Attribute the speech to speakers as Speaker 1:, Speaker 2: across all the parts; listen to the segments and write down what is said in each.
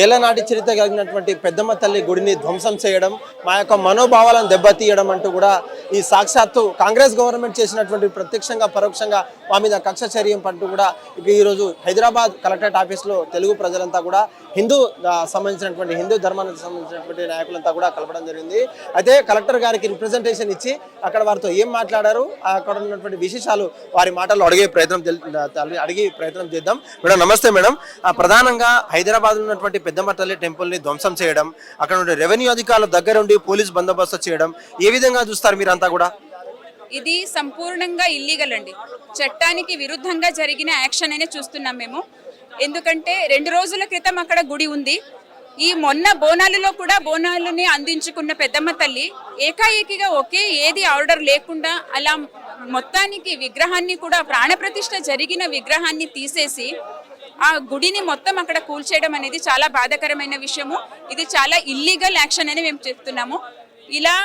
Speaker 1: ఏలనాటి చరిత్ర కలిగినటువంటి పెద్దమ్మ తల్లి గుడిని ధ్వంసం చేయడం మా యొక్క మనోభావాలను దెబ్బతీయడం అంటూ కూడా ఈ సాక్షాత్తు కాంగ్రెస్ గవర్నమెంట్ చేసినటువంటి ప్రత్యక్షంగా పరోక్షంగా మా మీద కక్ష చర్యం అంటూ కూడా ఇక ఈరోజు హైదరాబాద్ కలెక్టరేట్ ఆఫీస్లో తెలుగు ప్రజలంతా కూడా హిందూ సంబంధించినటువంటి హిందూ ధర్మానికి సంబంధించినటువంటి నాయకులంతా కూడా కలపడం జరిగింది. అయితే కలెక్టర్ గారికి రిప్రజెంటేషన్ ఇచ్చి అక్కడ వారితో ఏం మాట్లాడారు? అక్కడ ఉన్నటువంటి విశేషాలు వారి మాటల్లో అడిగే ప్రయత్నం అడిగే ప్రయత్నం చేద్దాం. మేడం నమస్తే మేడం. ఆ, ప్రధానంగా హైదరాబాద్ ఉన్నటువంటి పెద్దమట్టల్లి టెంపుల్ని ధ్వంసం చేయడం అక్కడ ఉండే రెవెన్యూ అధికారుల దగ్గర ఉండి పోలీస్ బందోబస్తు చేయడం ఏ విధంగా చూస్తారు మీరంతా కూడా?
Speaker 2: ఇది సంపూర్ణంగా ఇల్లీగల్ అండి. చట్టానికి విరుద్ధంగా జరిగిన యాక్షన్ అనే చూస్తున్నాం మేము. ఎందుకంటే రెండు రోజుల క్రితం అక్కడ గుడి ఉంది. ఈ మొన్న బోనాలలో కూడా బోనాలని అందించుకున్న పెద్దమ్మ తల్లి ఏకాఏకిగా ఒకే ఏది ఆర్డర్ లేకుండా అలా మొత్తానికి విగ్రహాన్ని కూడా ప్రాణప్రతిష్ఠ జరిగిన విగ్రహాన్ని తీసేసి ఆ గుడిని మొత్తం అక్కడ కూల్చేయడం అనేది చాలా బాధాకరమైన విషయము. ఇది చాలా ఇల్లీగల్ యాక్షన్ అని మేము చెప్తున్నాము. ఇలా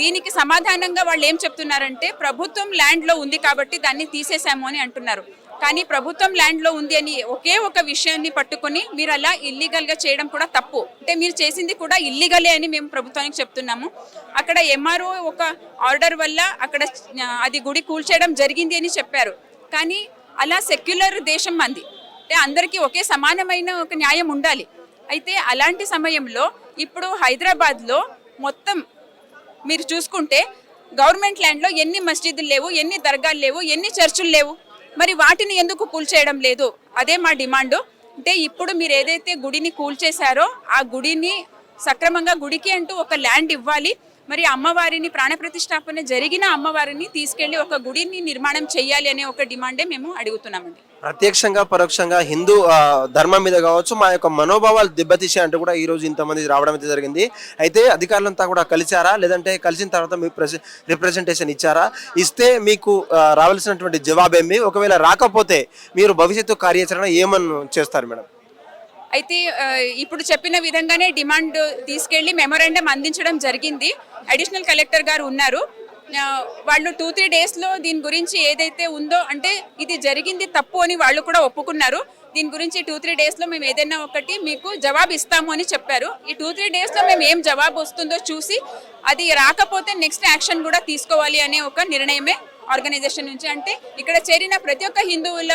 Speaker 2: దీనికి సమాధానంగా వాళ్ళు ఏం చెప్తున్నారంటే ప్రభుత్వం ల్యాండ్లో ఉంది కాబట్టి దాన్ని తీసేసాము అని అంటున్నారు. కానీ ప్రభుత్వం ల్యాండ్లో ఉంది అని ఒకే ఒక విషయాన్ని పట్టుకొని మీరు అలా ఇల్లీగల్గా చేయడం కూడా తప్పు. అంటే మీరు చేసింది కూడా ఇల్లీగలే అని మేము ప్రభుత్వానికి చెప్తున్నాము. అక్కడ ఎంఆర్ఓ ఒక ఆర్డర్ వల్ల అక్కడ అది గుడి కూల్చేయడం జరిగింది అని చెప్పారు. కానీ అలా సెక్యులర్ దేశం మంది అంటే అందరికీ ఒకే సమానమైన ఒక న్యాయం ఉండాలి. అయితే అలాంటి సమయంలో ఇప్పుడు హైదరాబాద్లో మొత్తం మీరు చూసుకుంటే గవర్నమెంట్ ల్యాండ్లో ఎన్ని మస్జిద్లు లేవు ఎన్ని దర్గాలు లేవు ఎన్ని చర్చులు లేవు? మరి వాటిని ఎందుకు కూల్చేయడం లేదు? అదే మా డిమాండ్. అంటే ఇప్పుడు మీరు ఏదైతే గుడిని కూల్చేశారో ఆ గుడిని సక్రమంగా గుడికి అంటూ ఒక ల్యాండ్ ఇవ్వాలి. మరి అమ్మవారిని ప్రాణప్రతిష్టాపన జరిగిన అమ్మవారిని తీసుకెళ్ళి ఒక గుడిని నిర్మాణం చేయాలి అనే ఒక డిమాండే మేము అడుగుతున్నామండి.
Speaker 1: ప్రత్యక్షంగా పరోక్షంగా హిందూ ధర్మం మీద కావచ్చు మా యొక్క మనోభావాలు దెబ్బతీసే అంటూ కూడా ఈ రోజు ఇంతమంది రావడం అయితే జరిగింది. అయితే అధికారులంతా కూడా కలిసారా లేదంటే కలిసిన తర్వాత మీ రిప్రజెంటేషన్ ఇచ్చారా? ఇస్తే మీకు రావాల్సినటువంటి జవాబేమి? ఒకవేళ రాకపోతే మీరు భవిష్యత్తు కార్యాచరణ ఏమని చేస్తారు మేడం?
Speaker 2: అయితే ఇప్పుడు చెప్పిన విధంగానే డిమాండ్ తీసుకెళ్ళి మెమోరాండం అందించడం జరిగింది. అడిషనల్ కలెక్టర్ గారు ఉన్నారు. వాళ్ళు టూ త్రీ డేస్లో దీని గురించి ఏదైతే ఉందో అంటే ఇది జరిగింది తప్పు అని వాళ్ళు కూడా ఒప్పుకున్నారు. దీని గురించి టూ త్రీ డేస్లో మేము ఏదైనా ఒకటి మీకు జవాబు ఇస్తాము అని చెప్పారు. ఈ టూ త్రీ డేస్లో మేము ఏం జవాబు వస్తుందో చూసి అది రాకపోతే నెక్స్ట్ యాక్షన్ కూడా తీసుకోవాలి అనే ఒక నిర్ణయమే ఆర్గనైజేషన్ నుంచి. అంటే ఇక్కడ చేరిన ప్రతి ఒక్క హిందువుల